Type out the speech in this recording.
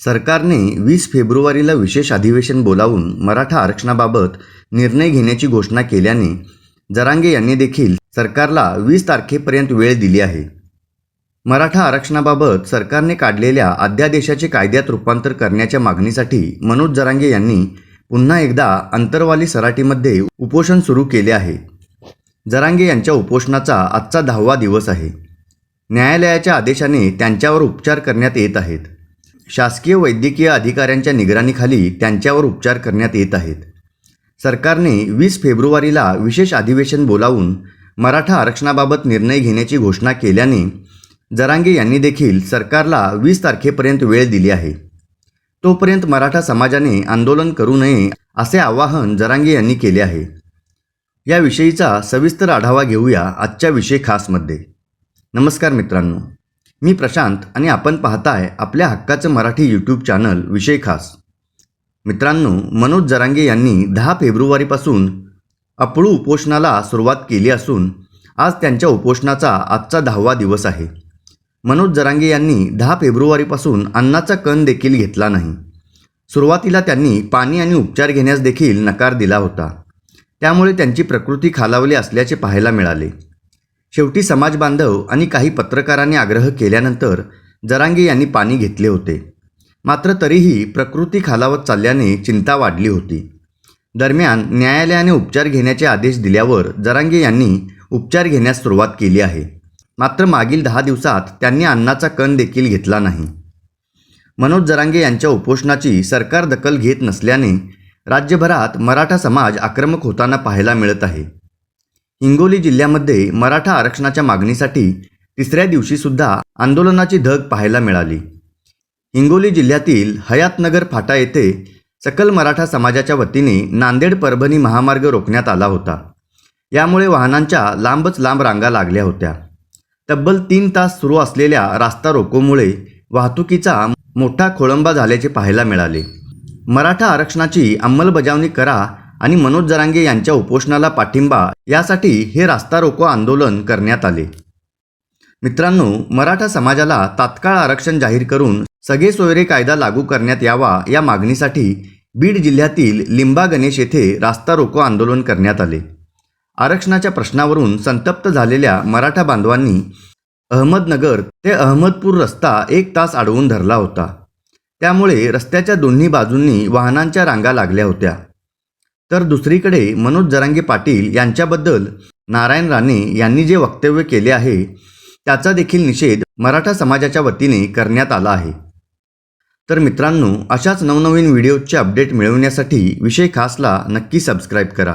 सरकारने वीस फेब्रुवारीला विशेष अधिवेशन बोलावून मराठा आरक्षणाबाबत निर्णय घेण्याची घोषणा केल्याने जरांगे यांनी देखील सरकारला वीस तारखेपर्यंत वेळ दिली आहे. मराठा आरक्षणाबाबत सरकारने काढलेल्या अध्यादेशाचे कायद्यात रूपांतर करण्याच्या मागणीसाठी मनोज जरांगे यांनी पुन्हा एकदा अंतरवाली सराटीमध्ये उपोषण सुरू केले आहे. जरांगे यांच्या उपोषणाचा आजचा दहावा दिवस आहे. न्यायालयाच्या आदेशाने त्यांच्यावर उपचार करण्यात येत आहेत. शासकीय वैद्यकीय अधिकाऱ्यांच्या निगराणीखाली त्यांच्यावर उपचार करण्यात येत आहेत. सरकारने वीस फेब्रुवारीला विशेष अधिवेशन बोलावून मराठा आरक्षणाबाबत निर्णय घेण्याची घोषणा केल्याने जरांगे यांनी देखील सरकारला वीस तारखेपर्यंत वेळ दिली आहे. तोपर्यंत मराठा समाजाने आंदोलन करू नये असे आवाहन जरांगे यांनी केले आहे. याविषयीचा सविस्तर आढावा घेऊया आजच्या विषय खासमध्ये. नमस्कार मित्रांनो. मी प्रशांत आणि आपण पाहताय आपल्या हक्काचं मराठी यूट्यूब चॅनल विषय खास. मित्रांनो मनोज जरांगे यांनी दहा फेब्रुवारीपासून अपळू उपोषणाला सुरुवात केली असून आज त्यांच्या उपोषणाचा आजचा दहावा दिवस आहे. मनोज जरांगे यांनी दहा फेब्रुवारीपासून अन्नाचा कण देखील घेतला नाही. सुरुवातीला त्यांनी पाणी आणि उपचार घेण्यास देखील नकार दिला होता. त्यामुळे त्यांची प्रकृती खालावली असल्याचे पाहायला मिळाले. शेवटी समाज बांधव आणि काही पत्रकारांनी आग्रह केल्यानंतर जरांगे यांनी पाणी घेतले होते. मात्र तरीही प्रकृती खालावत चालल्याने चिंता वाढली होती. दरम्यान न्यायालयाने उपचार घेण्याचे आदेश दिल्यावर जरांगे यांनी उपचार घेण्यास सुरुवात केली आहे. मात्र मागील दहा दिवसात त्यांनी अन्नाचा कण देखील घेतला नाही. मनोज जरांगे यांच्या उपोषणाची सरकार दखल घेत नसल्याने राज्यभरात मराठा समाज आक्रमक होताना पाहायला मिळत आहे. हिंगोली जिल्ह्यामध्ये मराठा आरक्षणाच्या मागणीसाठी तिसऱ्या दिवशीसुद्धा आंदोलनाची धग पाहायला मिळाली. हिंगोली जिल्ह्यातील हयातनगर फाटा येथे सकल मराठा समाजाच्या वतीने नांदेड परभणी महामार्ग रोखण्यात आला होता. यामुळे वाहनांच्या लांबच लांब रांगा लागल्या होत्या. तब्बल तीन तास सुरू असलेल्या रास्ता रोकोमुळे वाहतुकीचा मोठा खोळंबा झाल्याचे पाहायला मिळाले. मराठा आरक्षणाची अंमलबजावणी करा आणि मनोज जरांगे यांच्या उपोषणाला पाठिंबा यासाठी हे रास्ता रोको आंदोलन करण्यात आले. मित्रांनो मराठा समाजाला तात्काळ आरक्षण जाहीर करून सगळे सोयरे कायदा लागू करण्यात यावा या मागणीसाठी बीड जिल्ह्यातील लिंबा गणेश येथे रास्ता रोको आंदोलन करण्यात आले. आरक्षणाच्या प्रश्नावरून संतप्त झालेल्या मराठा बांधवांनी अहमदनगर ते अहमदपूर रस्ता एक तास अडवून धरला होता. त्यामुळे रस्त्याच्या दोन्ही बाजूंनी वाहनांच्या रांगा लागल्या होत्या. तर दुसरीकडे मनोज जरांगे पाटील यांच्याबद्दल नारायण राणे यांनी जे वक्तव्य केले आहे त्याचा देखील निषेध मराठा समाजाच्या वतीने करण्यात आला आहे. तर मित्रांनो अशाच नवनवीन व्हिडिओजचे अपडेट मिळवण्यासाठी विषय खासला नक्की सबस्क्राईब करा.